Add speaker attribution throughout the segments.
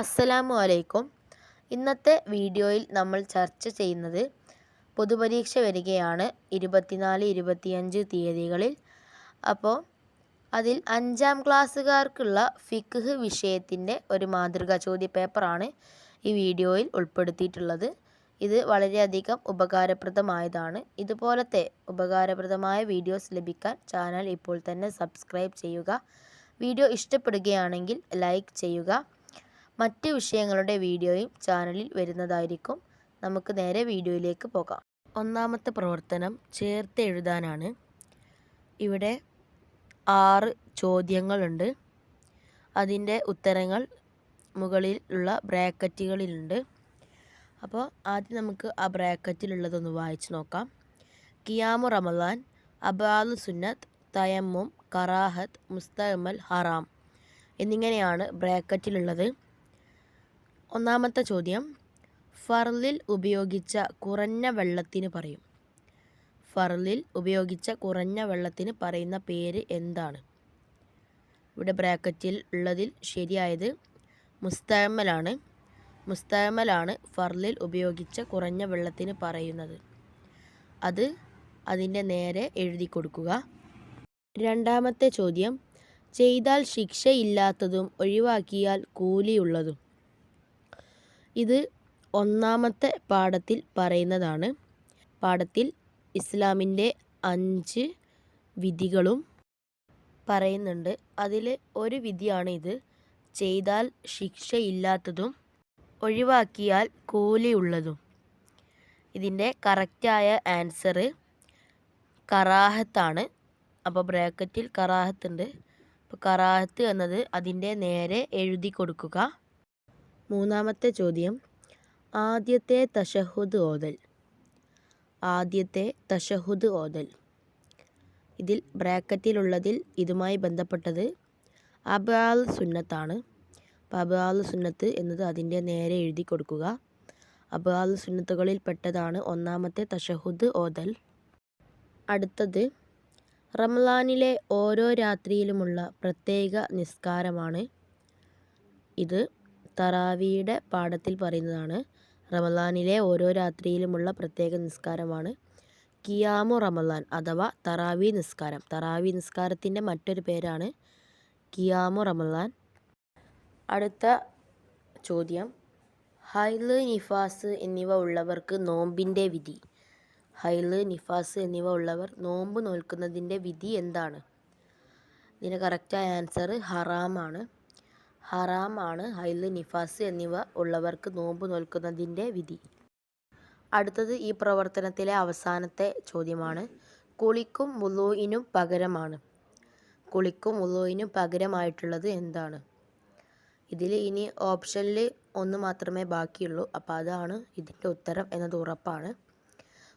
Speaker 1: അസ്സലാമു അലൈക്കും. ഇന്നത്തെ വീഡിയോയിൽ നമ്മൾ ചർച്ച ചെയ്യുന്നത് പൊതുപരീക്ഷ വരികയാണ് ഇരുപത്തിനാല് ഇരുപത്തിയഞ്ച് തീയതികളിൽ. അപ്പോൾ അതിൽ അഞ്ചാം ക്ലാസ്സുകാർക്കുള്ള ഫിക്ഹ് വിഷയത്തിന്റെ ഒരു മാതൃക മാതൃകാ ചോദ്യപേപ്പറാണ് ഈ വീഡിയോയിൽ ഉൾപ്പെടുത്തിയിട്ടുള്ളത്. ഇത് വളരെയധികം ഉപകാരപ്രദമായതാണ്. ഇതുപോലത്തെ ഉപകാരപ്രദമായ വീഡിയോസ് ലഭിക്കാൻ ചാനൽ ഇപ്പോൾ തന്നെ സബ്സ്ക്രൈബ് ചെയ്യുക. വീഡിയോ ഇഷ്ടപ്പെടുകയാണെങ്കിൽ ലൈക്ക് ചെയ്യുക. മറ്റ് വിഷയങ്ങളുടെ വീഡിയോയും ചാനലിൽ വരുന്നതായിരിക്കും. നമുക്ക് നേരെ വീഡിയോയിലേക്ക് പോകാം. ഒന്നാമത്തെ പ്രവർത്തനം ചേർത്ത് എഴുതാനാണ്. ഇവിടെ ആറ് ചോദ്യങ്ങളുണ്ട്. അതിന്റെ ഉത്തരങ്ങൾ മുകളിൽ ഉള്ള ബ്രാക്കറ്റുകളിലുണ്ട്. അപ്പോൾ ആദ്യം നമുക്ക് ആ ബ്രാക്കറ്റിലുള്ളതൊന്ന് വായിച്ച് നോക്കാം. കിയാമു റമദാൻ അബാലു സുന്നത്ത് തയമ്മും കറാഹത്ത് മുസ്തമൽ ഹറാം എന്നിങ്ങനെയാണ് ബ്രാക്കറ്റിലുള്ളത്. ഒന്നാമത്തെ ചോദ്യം. ഫർലിൽ ഉപയോഗിച്ച കുറഞ്ഞ വെള്ളത്തിന് പറയും. ഫർലിൽ ഉപയോഗിച്ച കുറഞ്ഞ വെള്ളത്തിന് പറയുന്ന പേര് എന്താണ്? ഇവിടെ ബ്രാക്കറ്റിൽ ഉള്ളതിൽ ശരിയായത് മുസ്തമലാണ് മുസ്തമലാണ് ഫർലിൽ ഉപയോഗിച്ച കുറഞ്ഞ വെള്ളത്തിന് പറയുന്നത്. അത് അതിന്റെ നേരെ എഴുതി കൊടുക്കുക. രണ്ടാമത്തെ ചോദ്യം. ചെയ്താൽ ശിക്ഷയില്ലാത്തതും ഒഴിവാക്കിയാൽ കൂലിയുള്ളതും. ഇത് ഒന്നാമത്തെ പാഠത്തിൽ പറയുന്നതാണ്. പാഠത്തിൽ ഇസ്ലാമിന്റെ അഞ്ച് വിധികളും പറയുന്നുണ്ട്. അതിൽ ഒരു വിധിയാണ് ഇത് ചെയ്താൽ ശിക്ഷയില്ലാത്തതും ഒഴിവാക്കിയാൽ കൂലിയുള്ളതും. ഇതിന്റെ കറക്റ്റായ ആൻസർ കറാഹത്താണ്. അപ്പോൾ ബ്രാക്കറ്റിൽ കറാഹത്തുണ്ട്. അപ്പോൾ കറാഹത്ത് എന്നത് അതിന്റെ നേരെ എഴുതി കൊടുക്കുക. മൂന്നാമത്തെ ചോദ്യം. ആദ്യത്തെ തഷഹുദ് ഓതൽ. ആദ്യത്തെ തഷഹുദ് ഓതൽ. ഇതിൽ ബ്രാക്കറ്റിലുള്ളതിൽ ഇതുമായി ബന്ധപ്പെട്ടത് അബാൽ സുന്നത്താണ്. അപ്പോൾ അബാൽ സുന്നത്ത് എന്നത് അതിന്റെ നേരെ എഴുതി കൊടുക്കുക. അബാൽ സുന്നത്തുകളിൽ പെട്ടതാണ് ഒന്നാമത്തെ തഷഹുദ് ഓതൽ. അടുത്തത് റംലാനിലെ ഓരോ രാത്രിയിലുമുള്ള പ്രത്യേക നിസ്കാരമാണ്. ഇത് തറാവിയുടെ പാഠത്തിൽ പറയുന്നതാണ്. റമദാനിലെ ഓരോ രാത്രിയിലുമുള്ള പ്രത്യേക നിസ്കാരമാണ്. കിയാമു റമദാൻ അഥവാ തറാവി നിസ്കാരം. തറാവി നിസ്കാരത്തിന്റെ മറ്റൊരു പേരാണ് കിയാമു റമദാൻ. അടുത്ത ചോദ്യം. ഹൈൽ നിഫാസ് എന്നിവ ഉള്ളവർക്ക് നോമ്പിന്റെ വിധി. ഹൈൽ നിഫാസ് എന്നിവ ഉള്ളവർ നോമ്പ് നോൽക്കുന്നതിന്റെ വിധി എന്താണ്? ഇതിന് കറക്റ്റായ ആൻസർ ഹറാമാണ്. ഹറാമാണ് ഹൈൽ നിഫാസ് എന്നിവ ഉള്ളവർക്ക് നോമ്പ് നോൽക്കുന്നതിന്റെ വിധി. അടുത്തത് ഈ പ്രവർത്തനത്തിലെ അവസാനത്തെ ചോദ്യമാണ്. കുളിക്കും മുലോയിനും പകരമാണ്. കുളിക്കും മുലോയിനും പകരമായിട്ടുള്ളത് എന്താണ്? ഇതിൽ ഇനി ഓപ്ഷനിൽ ഒന്ന് മാത്രമേ ബാക്കിയുള്ളൂ. അപ്പോൾ അതാണ് ഇതിന്റെ ഉത്തരം എന്നത് ഉറപ്പാണ്.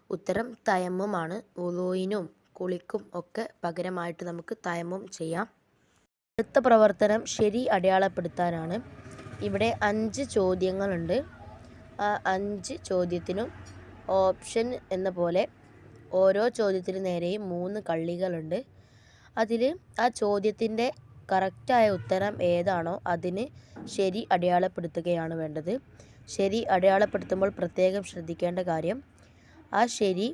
Speaker 1: ഉത്തരം തയമ്മുമാണ്. ഉലോയിനും കുളിക്കും ഒക്കെ പകരമായിട്ട് നമുക്ക് തയമ്മും ചെയ്യാം. അടുത്ത പ്രവർത്തനം ശരി അടയാളപ്പെടുത്താനാണ്. ഇവിടെ അഞ്ച് ചോദ്യങ്ങളുണ്ട്. ആ അഞ്ച് ചോദ്യത്തിനും ഓപ്ഷൻ എന്ന പോലെ ഓരോ ചോദ്യത്തിന് നേരെയും മൂന്ന് കള്ളികളുണ്ട്. അതിൽ ആ ചോദ്യത്തിന്റെ കറക്റ്റായ ഉത്തരം ഏതാണോ അതിന് ശരി അടയാളപ്പെടുത്തുകയാണ് വേണ്ടത്. ശരി അടയാളപ്പെടുത്തുമ്പോൾ പ്രത്യേകം ശ്രദ്ധിക്കേണ്ട കാര്യം ആ ശരി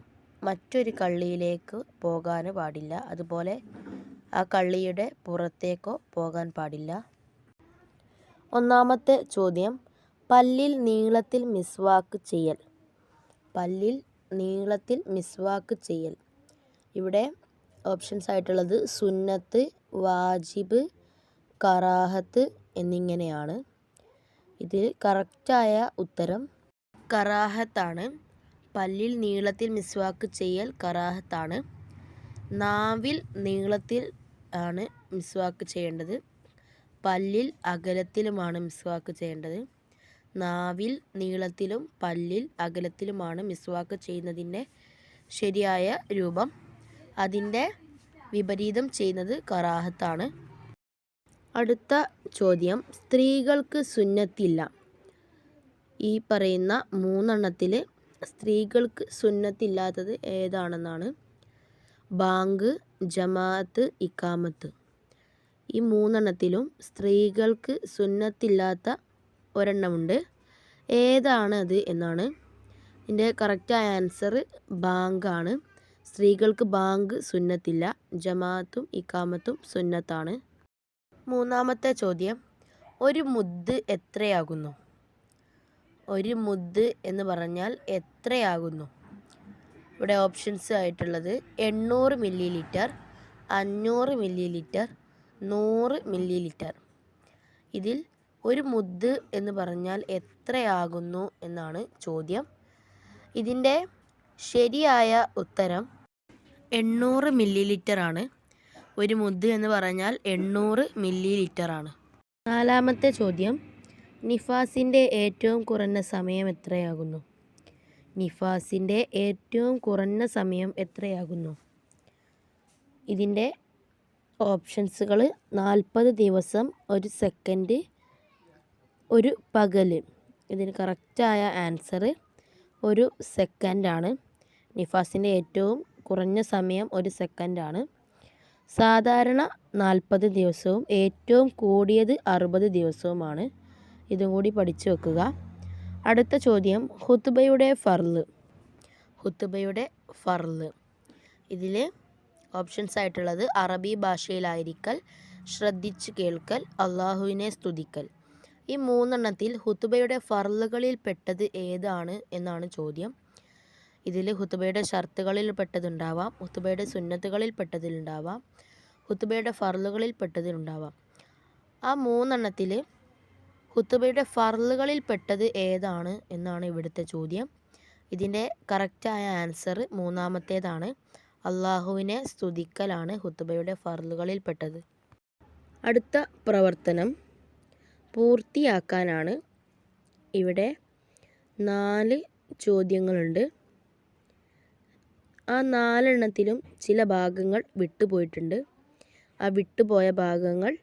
Speaker 1: മറ്റൊരു കള്ളിയിലേക്ക് പോകാൻ പാടില്ല. അതുപോലെ ആ കള്ളിയുടെ പുറത്തേക്കോ പോകാൻ പാടില്ല. ഒന്നാമത്തെ ചോദ്യം പല്ലിൽ നീളത്തിൽ മിസ്വാക്ക് ചെയ്യൽ. പല്ലിൽ നീളത്തിൽ മിസ്വാക്ക് ചെയ്യൽ. ഇവിടെ ഓപ്ഷൻസ് ആയിട്ടുള്ളത് സുന്നത്ത് വാജിബ് കറാഹത്ത് എന്നിങ്ങനെയാണ്. ഇതിൽ കറക്റ്റായ ഉത്തരം കറാഹത്താണ്. പല്ലിൽ നീളത്തിൽ മിസ്വാക്ക് ചെയ്യൽ കറാഹത്താണ്. നാവിൽ നീളത്തിൽ ആണ് മിസ്വാക്ക് ചെയ്യേണ്ടത്. പല്ലിൽ അകലത്തിലുമാണ് മിസ്വാക്ക് ചെയ്യേണ്ടത്. നാവിൽ നീളത്തിലും പല്ലിൽ അകലത്തിലുമാണ് മിസ്വാക്ക് ചെയ്യുന്നതിന്റെ ശരിയായ രൂപം. അതിന്റെ വിപരീതം ചെയ്യുന്നത് കറാഹത്താണ്. അടുത്ത ചോദ്യം. സ്ത്രീകൾക്ക് സുന്നത്തില്ല. ഈ പറയുന്ന മൂന്നെണ്ണത്തിൽ സ്ത്രീകൾക്ക് സുന്നത്തില്ലാത്തത് ഏതാണെന്നാണ്. ബാങ്ക് ജമാഅത്ത് ഇക്കാമത്ത് ഈ മൂന്നെണ്ണത്തിലും സ്ത്രീകൾക്ക് സുന്നത്തില്ലാത്ത ഒരെണ്ണമുണ്ട്. ഏതാണ് അത് എന്നാണ്. ഇതിന്റെ കറക്റ്റായ ആൻസർ ബാങ്കാണ് സ്ത്രീകൾക്ക് ബാങ്ക് സുന്നത്തില്ല ജമാഅത്തും ഇക്കാമത്തും സുന്നത്താണ്. മൂന്നാമത്തെ ചോദ്യം ഒരു മുദ് എത്രയാകുന്നു? ഒരു മുദ് എന്ന് പറഞ്ഞാൽ എത്രയാകുന്നു? ഇവിടെ ഓപ്ഷൻസ് ആയിട്ടുള്ളത് എണ്ണൂറ് മില്ലി ലിറ്റർ അഞ്ഞൂറ് മില്ലി ലിറ്റർ നൂറ് മില്ലി ലിറ്റർ ഇതിൽ ഒരു മുദ്ദ് എന്ന് പറഞ്ഞാൽ എത്രയാകുന്നു എന്നാണ് ചോദ്യം. ഇതിന്റെ ശരിയായ ഉത്തരം എണ്ണൂറ് മില്ലി ലിറ്റർ ആണ്. ഒരു മുദ്ദ് എന്ന് പറഞ്ഞാൽ എണ്ണൂറ് മില്ലി ലിറ്റർ ആണ്. നാലാമത്തെ ചോദ്യം നിഫാസിന്റെ ഏറ്റവും കുറഞ്ഞ സമയം എത്രയാകുന്നു? നിഫാസിന്റെ ഏറ്റവും കുറഞ്ഞ സമയം എത്രയാകുന്നു? ഇതിന്റെ ഓപ്ഷൻസുകൾ നാൽപ്പത് ദിവസം ഒരു സെക്കൻഡ് ഒരു പകൽ ഇതിന് കറക്റ്റായ ആൻസർ ഒരു സെക്കൻഡാണ്. നിഫാസിന്റെ ഏറ്റവും കുറഞ്ഞ സമയം ഒരു സെക്കൻഡാണ്. സാധാരണ നാൽപ്പത് ദിവസവും ഏറ്റവും കൂടിയത് അറുപത് ദിവസവുമാണ്. ഇതും കൂടി പഠിച്ചു വെക്കുക. അടുത്ത ചോദ്യം ഹുത്തുബയുടെ ഫർൾ. ഹുത്തുബയുടെ ഫർൾ. ഇതിൽ ഓപ്ഷൻസ് ആയിട്ടുള്ളത് അറബി ഭാഷയിലായിരിക്കൽ ശ്രദ്ധിച്ച് കേൾക്കൽ അള്ളാഹുവിനെ സ്തുതിക്കൽ. ഈ മൂന്നെണ്ണത്തിൽ ഹുത്തുബയുടെ ഫർളുകളിൽ പെട്ടത് ഏതാണ് എന്നാണ് ചോദ്യം. ഇതിൽ ഹുത്തുബയുടെ ഷർത്തുകളിൽ പെട്ടതുണ്ടാവാം ഹുത്തുബയുടെ സുന്നത്തുകളിൽ പെട്ടതിലുണ്ടാവാം ഹുത്തുബയുടെ ഫർളുകളിൽ പെട്ടതിലുണ്ടാവാം. ആ മൂന്നെണ്ണത്തിൽ ഹുത്തുബയുടെ ഫർളുകളിൽ പെട്ടത് ഏതാണ് എന്നാണ് ഇവിടുത്തെ ചോദ്യം. ഇതിന്റെ കറക്റ്റായ ആൻസർ മൂന്നാമത്തേതാണ്. അള്ളാഹുവിനെ സ്തുതിക്കലാണ് ഹുത്തുബയുടെ ഫർളുകളിൽ പെട്ടത്. അടുത്ത പ്രവർത്തനം പൂർത്തിയാക്കാനാണ്. ഇവിടെ നാല് ചോദ്യങ്ങളുണ്ട്. ആ നാലെണ്ണത്തിലും ചില ഭാഗങ്ങൾ വിട്ടുപോയിട്ടുണ്ട്. ആ വിട്ടുപോയ ഭാഗങ്ങൾ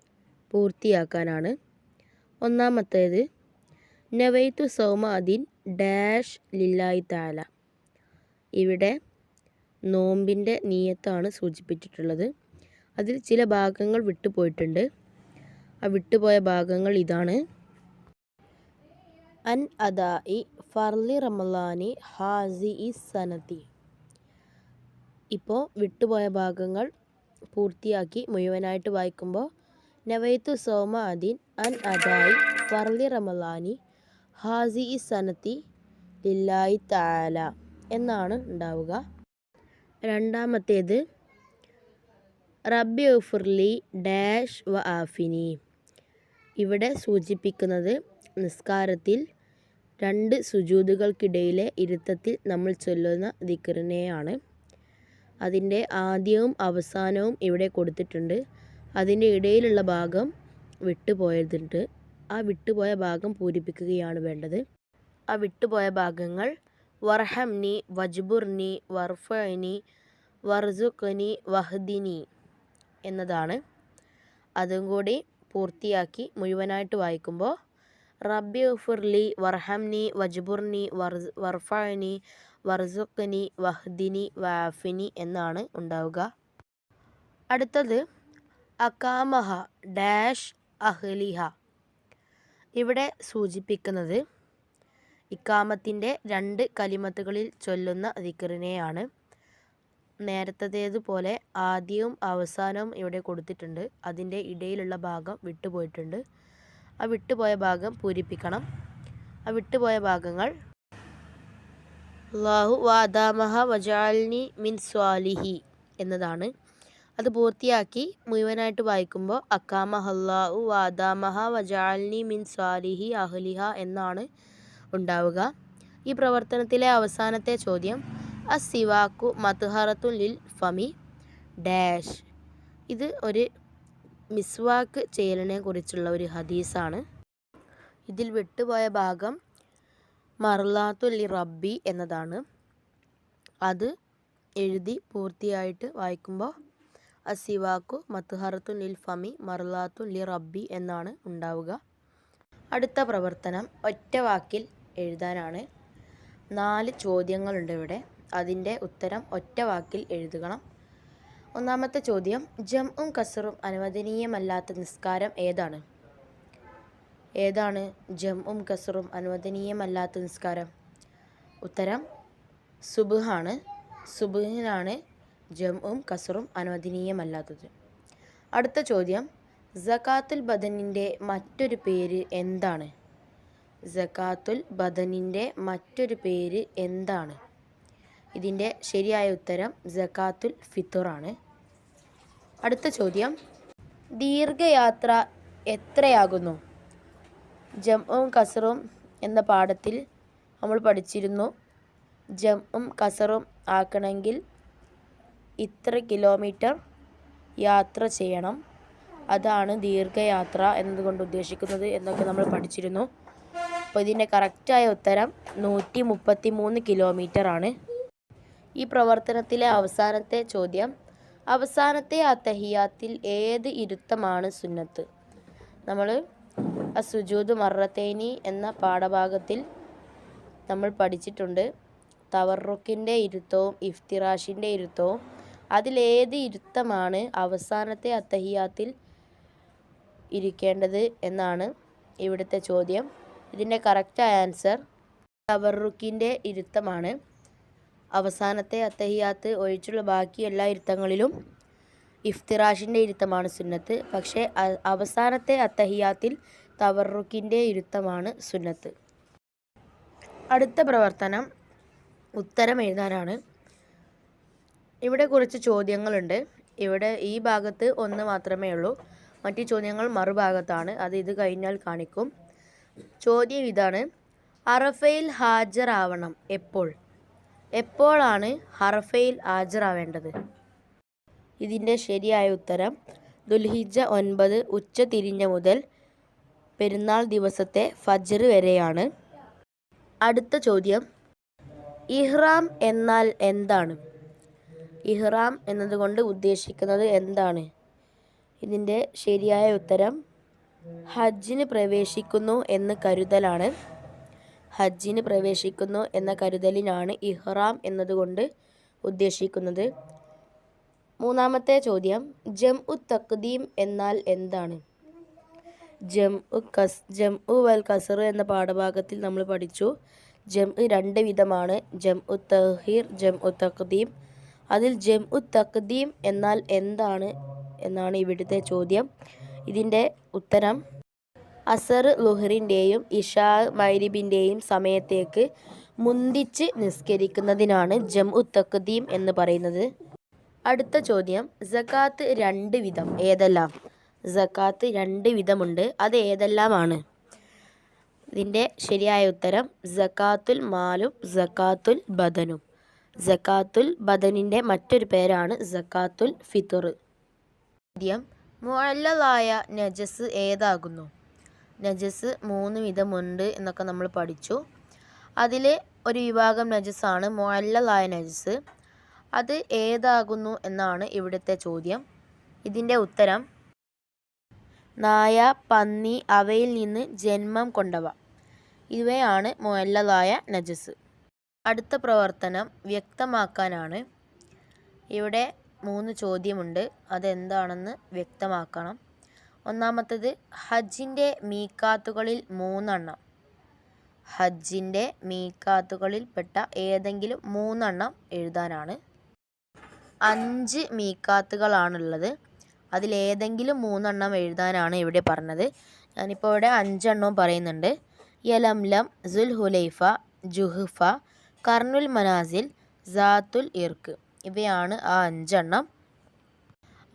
Speaker 1: പൂർത്തിയാക്കാനാണ്. ഒന്നാമത്തേത് നവൈത്തു സൗമാദിൻ ഡാഷ് ലില്ലായി താല ഇവിടെ നോമ്പിന്റെ നീയത്താണ് സൂചിപ്പിച്ചിട്ടുള്ളത്. അതിൽ ചില ഭാഗങ്ങൾ വിട്ടുപോയിട്ടുണ്ട്. ആ വിട്ടുപോയ ഭാഗങ്ങൾ ഇതാണ്. അൻ അദായി ഫർലി റമലാനി ഹാസി ഇ സനതി. ഇപ്പോൾ വിട്ടുപോയ ഭാഗങ്ങൾ പൂർത്തിയാക്കി മുഴുവനായിട്ട് വായിക്കുമ്പോൾ നവൈത്തു സോമ അദീൻ അൻ അദായി ഫർലി റമലാനി ഹാസി ഇ സനത്തി ലില്ലായി താല എന്നാണ് ഉണ്ടാവുക. രണ്ടാമത്തേത് റബ്ബി ഉഫുർലി ഡാഷ് വ ആഫിനി. ഇവിടെ സൂചിപ്പിക്കുന്നത് നിസ്കാരത്തിൽ രണ്ട് സുജൂതുകൾക്കിടയിലെ ഇരുത്തത്തിൽ നമ്മൾ ചൊല്ലുന്ന ദിക്കറിനെയാണ് അതിന്റെ ആദ്യവും അവസാനവും ഇവിടെ കൊടുത്തിട്ടുണ്ട്. അതിന്റെ ഇടയിലുള്ള ഭാഗം വിട്ടുപോയതുണ്ട് ആ വിട്ടുപോയ ഭാഗം പൂരിപ്പിക്കുകയാണ് വേണ്ടത്. ആ വിട്ടുപോയ ഭാഗങ്ങൾ വർഹംനി വജ്ബുർനി വർഫനി വർസുഖനി വഹദിനി എന്നതാണ്. അതും കൂടി പൂർത്തിയാക്കി മുഴുവനായിട്ട് വായിക്കുമ്പോൾ റബ്ബി ഉഫുർലി വർഹംനി വജ്ബുർനി വർഫനി വർസുഖനി വഹ്ദിനി വാഫിനി എന്നാണ് ഉണ്ടാവുക. അടുത്തത് അക്കാമഹ ഡാഷ് അഹ്ലിഹ. ഇവിടെ സൂചിപ്പിക്കുന്നത് ഇക്കാമത്തിന്റെ രണ്ട് കലിമത്തുകളിൽ ചൊല്ലുന്ന ദിക്കറിനെയാണ് നേരത്തേതുപോലെ ആദ്യവും അവസാനവും ഇവിടെ കൊടുത്തിട്ടുണ്ട്. അതിന്റെ ഇടയിലുള്ള ഭാഗം വിട്ടുപോയിട്ടുണ്ട്. ആ വിട്ടുപോയ ഭാഗം പൂരിപ്പിക്കണം. ആ വിട്ടുപോയ ഭാഗങ്ങൾ അള്ളാഹു വാദാമഹ വജാൽനി മിൻ സ്വാലിഹി എന്നതാണ്. അത് പൂർത്തിയാക്കി മുഴുവനായിട്ട് വായിക്കുമ്പോൾ അക്കാമഹ അള്ളാഹു വാദാമഹ വജാൽനി മിൻ സ്വാലിഹി അഹ്ലിഹ എന്നാണ് ഉണ്ടാവുക. ഈ പ്രവർത്തനത്തിലെ അവസാനത്തെ ചോദ്യം അസിവാക്കു മത്ഹറത്തു ലിൽ ഫമി ഡാഷ്. ഇത് ഒരു മിസ്വാക്ക് ചെയ്യലിനെ കുറിച്ചുള്ള ഒരു ഹദീസാണ്. ഇതിൽ വിട്ടുപോയ ഭാഗം മർലാത്തു ലി റബ്ബി എന്നതാണ്. അത് എഴുതി പൂർത്തിയായിട്ട് വായിക്കുമ്പോൾ അസിവാക്കു മത്ഹറത്തു ലിൽ ഫമി മർലാത്തു ലി റബ്ബി എന്നാണ് ഉണ്ടാവുക. അടുത്ത പ്രവർത്തനം ഒറ്റ വാക്കിൽ എഴുതാനാണ്. നാല് ചോദ്യങ്ങളുണ്ട് ഇവിടെ. അതിന്റെ ഉത്തരം ഒറ്റ വാക്കിൽ എഴുതുകണം ഒന്നാമത്തെ ചോദ്യം ജംഉം കസറും അനുവദനീയമല്ലാത്ത നിസ്കാരം ഏതാണ്? ഏതാണ് ജംഉം കസറും അനുവദനീയമല്ലാത്ത നിസ്കാരം? ഉത്തരം സുബുഹാണ്. സുബുഹിനാണ് ജംഉം കസറും അനുവദനീയമല്ലാത്തത്. അടുത്ത ചോദ്യം സക്കാത്തുൽ ബദനിന്റെ മറ്റൊരു പേര് എന്താണ്? സക്കാത്തുൽ ബദനിന്റെ മറ്റൊരു പേര് എന്താണ്? ഇതിന്റെ ശരിയായ ഉത്തരം സക്കാത്തുൽ ഫിത്തുറാണ് അടുത്ത ചോദ്യം ദീർഘയാത്ര എത്രയാകുന്നു? ജംഉം കസറും എന്ന പാഠത്തിൽ നമ്മൾ പഠിച്ചിരുന്നു ജംഉം കസറും ആക്കണമെങ്കിൽ ഇത്ര കിലോമീറ്റർ യാത്ര ചെയ്യണം. അതാണ് ദീർഘയാത്ര എന്നതുകൊണ്ട് ഉദ്ദേശിക്കുന്നത് എന്നൊക്കെ നമ്മൾ പഠിച്ചിരുന്നു. അപ്പോൾ ഇതിന്റെ കറക്റ്റായ ഉത്തരം നൂറ്റി മുപ്പത്തി മൂന്ന് കിലോമീറ്റർ ആണ് ഈ പ്രവർത്തനത്തിലെ അവസാനത്തെ ചോദ്യം. അവസാനത്തെ അത്തഹിയാത്തിൽ ഏത് ഇരുത്തമാണ് സുന്നത്ത്? നമ്മൾ അസുജൂദ് മറത്തേനി എന്ന പാഠഭാഗത്തിൽ നമ്മൾ പഠിച്ചിട്ടുണ്ട്. തവറുക്കിന്റെ ഇരുത്തവും ഇഫ്തിറാഷിന്റെ ഇരുത്തവും അതിലേത് ഇരുത്തമാണ് അവസാനത്തെ അത്തഹിയാത്തിൽ ഇരിക്കേണ്ടത് എന്നാണ് ഇവിടുത്തെ ചോദ്യം. ഇതിന്റെ കറക്റ്റ് ആൻസർ തവറുക്കിന്റെ ഇരുത്തമാണ്. അവസാനത്തെ അത്തഹിയാത്ത് ഒഴിച്ചുള്ള ബാക്കി എല്ലാ ഇരുത്തങ്ങളിലും ഇഫ്തിറാഷിന്റെ ഇരുത്തമാണ് സുന്നത്ത്. പക്ഷേ അവസാനത്തെ അത്തഹിയാത്തിൽ തവറുക്കിന്റെ ഇരുത്തമാണ് സുന്നത്ത്. അടുത്ത പ്രവർത്തനം ഉത്തരം എഴുതാനാണ്. ഇവിടെ കുറച്ച് ചോദ്യങ്ങളുണ്ട്. ഇവിടെ ഈ ഭാഗത്ത് ഒന്ന് മാത്രമേ ഉള്ളൂ. മറ്റു ചോദ്യങ്ങൾ മറുഭാഗത്താണ്. അത് ഇത് കഴിഞ്ഞാൽ കാണിക്കും. ചോദ്യം ഇതാണ്. അറഫയിൽ ഹാജരാവണം എപ്പോൾ? എപ്പോഴാണ് ഹറഫയിൽ ഹാജരാവേണ്ടത്? ഇതിന്റെ ശരിയായ ഉത്തരം ദുൽഹിജ ഒൻപത് ഉച്ച തിരിഞ്ഞ മുതൽ പെരുന്നാൾ ദിവസത്തെ ഫജർ വരെയാണ്. അടുത്ത ചോദ്യം ഇഹ്റാം എന്നാൽ എന്താണ്? ഇഹ്റാം എന്നതുകൊണ്ട് ഉദ്ദേശിക്കുന്നത് എന്താണ്? ഇതിന്റെ ശരിയായ ഉത്തരം ഹജ്ജിന് പ്രവേശിക്കുന്നു എന്ന് കരുതലാണ്. ഹജ്ജിന് പ്രവേശിക്കുന്നു എന്ന കരുതലിനാണ് ഇഹ്റാം എന്നതുകൊണ്ട് ഉദ്ദേശിക്കുന്നത്. മൂന്നാമത്തെ ചോദ്യം ജം ഉ തക്ദീം എന്നാൽ എന്താണ്? ജം ഉ കസ് ജം ഉ വൽ കസർ എന്ന പാഠഭാഗത്തിൽ നമ്മൾ പഠിച്ചു. ജം രണ്ട് വിധമാണ്. ജം ഉ തഹീർ ജം ഉ തക്ദീം അതിൽ ജം ഉ തക്ദീം എന്നാൽ എന്താണ് എന്നാണ് ഇവിടുത്തെ ചോദ്യം. ഇതിന്റെ ഉത്തരം അസർ ലുഹറിന്റെയും ഇഷാ മൈരിബിന്റെയും സമയത്തേക്ക് മുന്തിച്ച് നിസ്കരിക്കുന്നതിനാണ് ജം ഉ തക്ദീം എന്ന് പറയുന്നത്. അടുത്ത ചോദ്യം സക്കാത്ത് രണ്ട് വിധം ഏതെല്ലാം? സക്കാത്ത് രണ്ട് വിധമുണ്ട് അത് ഏതെല്ലാമാണ്? ഇതിന്റെ ശരിയായ ഉത്തരം സക്കാത്തുൽ മാലും സക്കാത്തുൽ ബദനും. സക്കാത്തുൽ ബദനിന്റെ മറ്റൊരു പേരാണ് സക്കാത്തുൽ ഫിത്തുർ ആദ്യം മുഅല്ലലായ നജസ് ഏതാകുന്നു? നജസ് മൂന്ന് വിധമുണ്ട് എന്നൊക്കെ നമ്മൾ പഠിച്ചു. അതിൽ ഒരു വിഭാഗം നജസ്സാണ് മുഅല്ലലായ നജസ്. അത് ഏതാകുന്നു എന്നാണ് ഇവിടുത്തെ ചോദ്യം. ഇതിന്റെ ഉത്തരം നായ പന്നി അവയിൽ നിന്ന് ജന്മം കൊണ്ടവ. ഇവയാണ് മുഅല്ലലായ നജസ്. അടുത്ത പ്രവർത്തനം വ്യക്തമാക്കാനാണ്. ഇവിടെ മൂന്ന് ചോദ്യമുണ്ട്. അതെന്താണെന്ന് വ്യക്തമാക്കണം. ഒന്നാമത്തത് ഹജ്ജിന്റെ മീക്കാത്തുകളിൽ മൂന്നെണ്ണം. ഹജ്ജിന്റെ മീക്കാത്തുകളിൽപ്പെട്ട ഏതെങ്കിലും മൂന്നെണ്ണം എഴുതാനാണ്. അഞ്ച് മീക്കാത്തുകളാണുള്ളത് അതിലേതെങ്കിലും മൂന്നെണ്ണം എഴുതാനാണ് ഇവിടെ പറഞ്ഞത്. ഞാനിപ്പോൾ ഇവിടെ അഞ്ചെണ്ണവും പറയുന്നുണ്ട്. യലംലം സുൽ ഹുലൈഫ ജുഹുഫ കർണുൽ മനാസിൽ സാത്തുൽ ഇർക്ക് ഇവയാണ് ആ അഞ്ചെണ്ണം.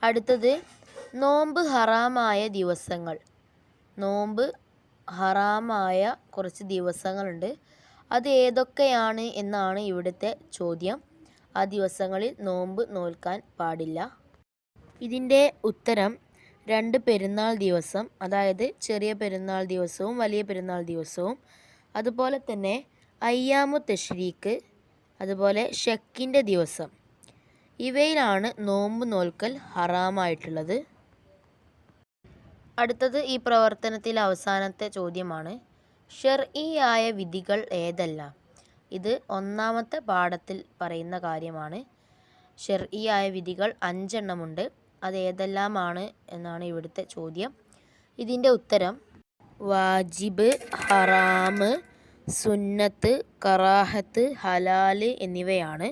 Speaker 1: അടുത്തത് നോമ്പ് ഹറാമായ ദിവസങ്ങൾ. നോമ്പ് ഹറാമായ കുറച്ച് ദിവസങ്ങളുണ്ട്. അത് ഏതൊക്കെയാണ് എന്നാണ് ഇവിടുത്തെ ചോദ്യം. ആ ദിവസങ്ങളിൽ നോമ്പ് നോൽക്കാൻ പാടില്ല. ഇതിന്റെ ഉത്തരം രണ്ട് പെരുന്നാൾ ദിവസം അതായത് ചെറിയ പെരുന്നാൾ ദിവസവും വലിയ പെരുന്നാൾ ദിവസവും. അതുപോലെ തന്നെ അയ്യാമു തഷ്രീക്ക് അതുപോലെ ഷക്കിന്റെ ദിവസം. ഇവയിലാണ് നോമ്പ് നോൽക്കൽ ഹറാമായിട്ടുള്ളത്. അടുത്തത് ഈ പ്രവർത്തനത്തിൽ അവസാനത്തെ ചോദ്യമാണ്. ഷെർഇയായ വിധികൾ ഏതെല്ലാം? ഇത് ഒന്നാമത്തെ പാഠത്തിൽ പറയുന്ന കാര്യമാണ്. ഷെർഇയായ വിധികൾ അഞ്ചെണ്ണമുണ്ട്. അത് ഏതെല്ലാമാണ് എന്നാണ് ഇവിടുത്തെ ചോദ്യം. ഇതിന്റെ ഉത്തരം വാജിബ് ഹറാമ് സുന്നത്ത് കറാഹത്ത് ഹലാൽ എന്നിവയാണ്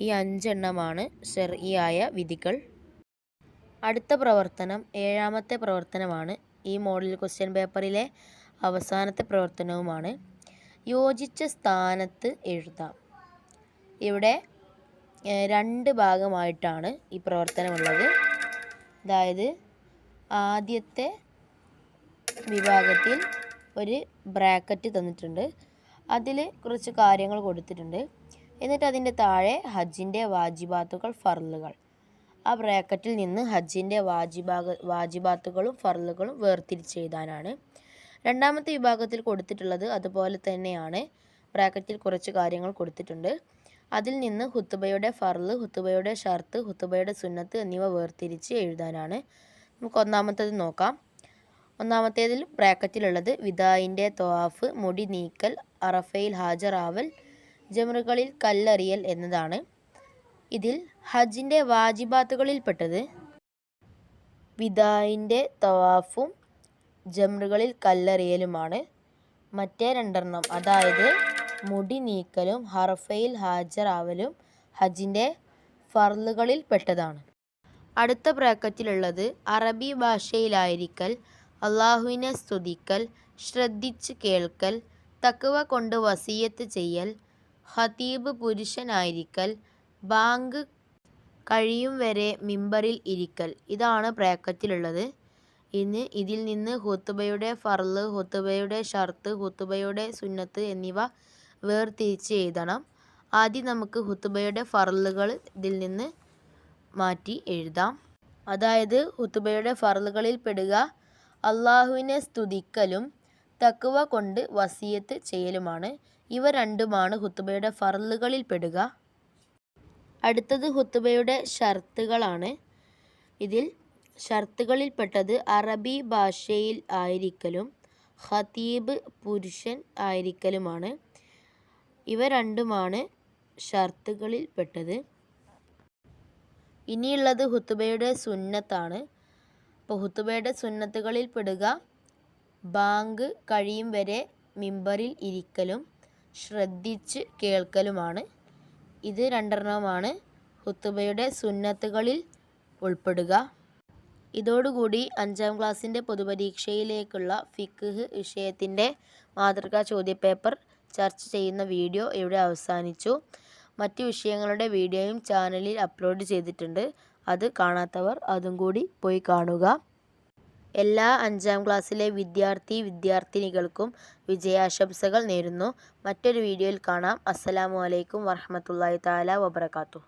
Speaker 1: ഈ അഞ്ചെണ്ണമാണ് ഷെർഇയായ വിധികൾ. അടുത്ത പ്രവർത്തനം ഏഴാമത്തെ പ്രവർത്തനമാണ് ഈ മോഡൽ ക്വസ്റ്റ്യൻ പേപ്പറിലെ അവസാനത്തെ പ്രവർത്തനവുമാണ്. യോജിച്ച സ്ഥാനത്ത് എഴുതാം. ഇവിടെ രണ്ട് ഭാഗമായിട്ടാണ് ഈ പ്രവർത്തനമുള്ളത്. അതായത് ആദ്യത്തെ വിഭാഗത്തിൽ ഒരു ബ്രാക്കറ്റ് തന്നിട്ടുണ്ട്. അതിൽ കുറച്ച് കാര്യങ്ങൾ കൊടുത്തിട്ടുണ്ട്. എന്നിട്ട് അതിന്റെ താഴെ ഹജ്ജിന്റെ വാജിബാത്തുകൾ ഫർലുകൾ ആ ബ്രാക്കറ്റിൽ നിന്ന് ഹജ്ജിന്റെ വാജിബാഗ വാജിബാത്തുകളും ഫർലുകളും വേർതിരിച്ച് എഴുതാനാണ്. രണ്ടാമത്തെ വിഭാഗത്തിൽ കൊടുത്തിട്ടുള്ളത് അതുപോലെ തന്നെയാണ്. ബ്രാക്കറ്റിൽ കുറച്ച് കാര്യങ്ങൾ കൊടുത്തിട്ടുണ്ട്. അതിൽ നിന്ന് ഹുത്തുബയുടെ ഫർൾ ഹുത്തുബയുടെ ഷർത്ത് ഹുത്തുബയുടെ സുന്നത്ത് എന്നിവ വേർതിരിച്ച് എഴുതാനാണ്. നമുക്ക് ഒന്നാമത്തത് നോക്കാം. ഒന്നാമത്തേതിൽ ബ്രാക്കറ്റിലുള്ളത് വിദായിന്റെ തോഫ് മുടി നീക്കൽ അറഫയിൽ ഹാജറാവൽ ജമറുകളിൽ കല്ലെറിയൽ എന്നതാണ്. ഇതിൽ ഹജ്ജിന്റെ വാജിബാത്തുകളിൽപ്പെട്ടത് വിദായിന്റെ തവാഫും ജമറുകളിൽ കല്ലെറിയലുമാണ്. മറ്റേ രണ്ടെണ്ണം അതായത് മുടി നീക്കലും ഹറഫയിൽ ഹാജറാവലും ഹജ്ജിന്റെ ഫർലുകളിൽ പെട്ടതാണ് അടുത്ത ബ്രാക്കറ്റിലുള്ളത് അറബി ഭാഷയിലായിരിക്കൽ അള്ളാഹുവിനെ സ്തുതിക്കൽ ശ്രദ്ധിച്ച് കേൾക്കൽ തക്കുവ കൊണ്ട് വസീയത്ത് ചെയ്യൽ ഹതീബ് പുരുഷനായിരിക്കൽ ബാങ്ക് കഴിയും വരെ മിമ്പറിൽ ഇരിക്കൽ. ഇതാണ് ബ്രാക്കറ്റിലുള്ളത് ഇന്ന് ഇതിൽ നിന്ന് ഹുത്തുബയുടെ ഫർൾ ഹുത്തുബയുടെ ഷർത്ത് ഹുത്തുബയുടെ സുന്നത്ത് എന്നിവ വേർതിരിച്ച് എഴുതണം. ആദ്യം നമുക്ക് ഹുത്തുബയുടെ ഫർളുകൾ ഇതിൽ നിന്ന് മാറ്റി എഴുതാം. അതായത് ഹുത്തുബയുടെ ഫർളുകളിൽ പെടുക അള്ളാഹുവിനെ സ്തുതിക്കലും തക്കുവ കൊണ്ട് വസീയത്ത് ചെയ്യലുമാണ്. ഇവ രണ്ടുമാണ് ഹുത്തുബയുടെ ഫറലുകളിൽ പെടുക. അടുത്തത് ഹുത്തുബയുടെ ഷർത്തുകളാണ്. ഇതിൽ ഷർത്തുകളിൽപ്പെട്ടത് അറബി ഭാഷയിൽ ആയിരിക്കലും ഖതീബ് പുരുഷൻ ആയിരിക്കലുമാണ്. ഇവ രണ്ടുമാണ് ഷർത്തുകളിൽപ്പെട്ടത് ഇനിയുള്ളത് ഹുത്തുബയുടെ സുന്നത്താണ്. അപ്പോൾ ഹുത്തുബയുടെ സുന്നത്തുകളിൽ പെടുക. ബാങ്ക് കഴിയും വരെ മിമ്പറിൽ ഇരിക്കലും ശ്രദ്ധിച്ച് കേൾക്കലുമാണ്. ഇത് രണ്ടെണ്ണമാണ് ഹുത്തുബയുടെ സുന്നത്തുകളിൽ ഉൾപ്പെടുക. ഇതോടുകൂടി അഞ്ചാം ക്ലാസ്സിന്റെ പൊതുപരീക്ഷയിലേക്കുള്ള ഫിക്ഹ് വിഷയത്തിന്റെ മാതൃകാ ചോദ്യപേപ്പർ ചർച്ച ചെയ്യുന്ന വീഡിയോ ഇവിടെ അവസാനിച്ചു. മറ്റു വിഷയങ്ങളുടെ വീഡിയോയും ചാനലിൽ അപ്ലോഡ് ചെയ്തിട്ടുണ്ട്. അത് കാണാത്തവർ അതും കൂടി പോയി കാണുക. എല്ലാ അഞ്ചാം ക്ലാസ്സിലെ വിദ്യാർത്ഥി വിദ്യാർത്ഥിനികൾക്കും വിജയാശംസകൾ നേരുന്നു. മറ്റൊരു വീഡിയോയിൽ കാണാം. അസ്സലാമു അലൈക്കും താല വബർക്കാത്തു